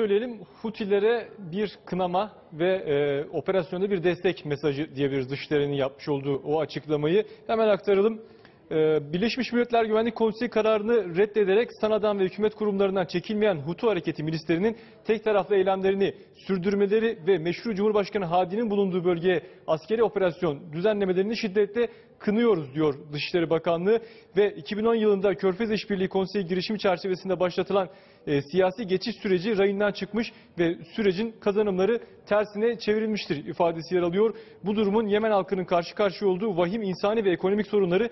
Söyleyelim Hutilere bir kınama ve e, operasyonda bir destek mesajı diyebiliriz dışlarının yapmış olduğu o açıklamayı. Hemen aktaralım. E, Birleşmiş Milletler Güvenlik Konseyi kararını reddederek Sana'dan ve hükümet kurumlarından çekilmeyen Hutu hareketi milislerinin tek taraflı eylemlerini sürdürmeleri ve meşru Cumhurbaşkanı Hadi'nin bulunduğu bölgeye askeri operasyon düzenlemelerini şiddetle kınıyoruz diyor Dışişleri Bakanlığı ve 2010 yılında Körfez İşbirliği Konseyi girişimi çerçevesinde başlatılan e, siyasi geçiş süreci rayından çıkmış ve sürecin kazanımları tersine çevrilmiştir ifadesi yer alıyor. Bu durumun Yemen halkının karşı karşıya olduğu vahim insani ve ekonomik sorunları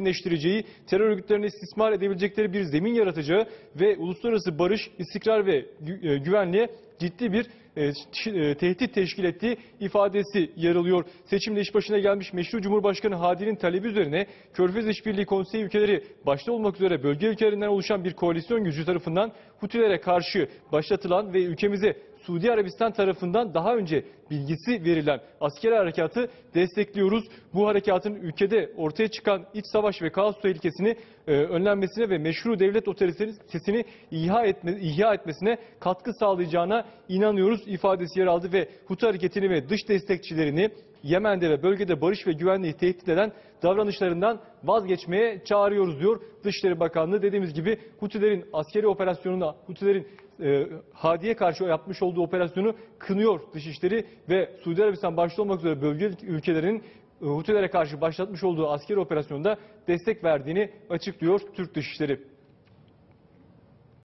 derinleştireceği, terör örgütlerini istismar edebilecekleri bir zemin yaratacağı ve uluslararası barış, istikrar ve e, güvenliğe ciddi bir e, e, tehdit teşkil ettiği ifadesi yer alıyor. Seçimde iş başına gelmiş meşru Cumhurbaşkanı Hadi'nin talebi üzerine Körfez İşbirliği Konseyi ülkeleri başta olmak üzere bölge ülkelerinden oluşan bir koalisyon gücü tarafından Hutilere karşı başlatılan ve ülkemize Suudi Arabistan tarafından daha önce bilgisi verilen askeri harekatı destekliyoruz. Bu harekatın ülkede ortaya çıkan iç savaş ve kaos tehlikesini e, önlenmesine ve meşru devlet otoritesini ihya, etme, ihya etmesine katkı sağlayacağına inanıyoruz ifadesi yer aldı ve Hutu hareketini ve dış destekçilerini Yemen'de ve bölgede barış ve güvenliği tehdit eden davranışlarından vazgeçmeye çağırıyoruz diyor Dışişleri Bakanlığı. Dediğimiz gibi Hutilerin askeri operasyonuna, Hutilerin e, Hadi'ye karşı yapmış olduğu operasyonu kınıyor Dışişleri ve Suudi Arabistan başta olmak üzere bölge ülkelerinin e, Hutilere karşı başlatmış olduğu askeri operasyonda destek verdiğini açıklıyor Türk Dışişleri.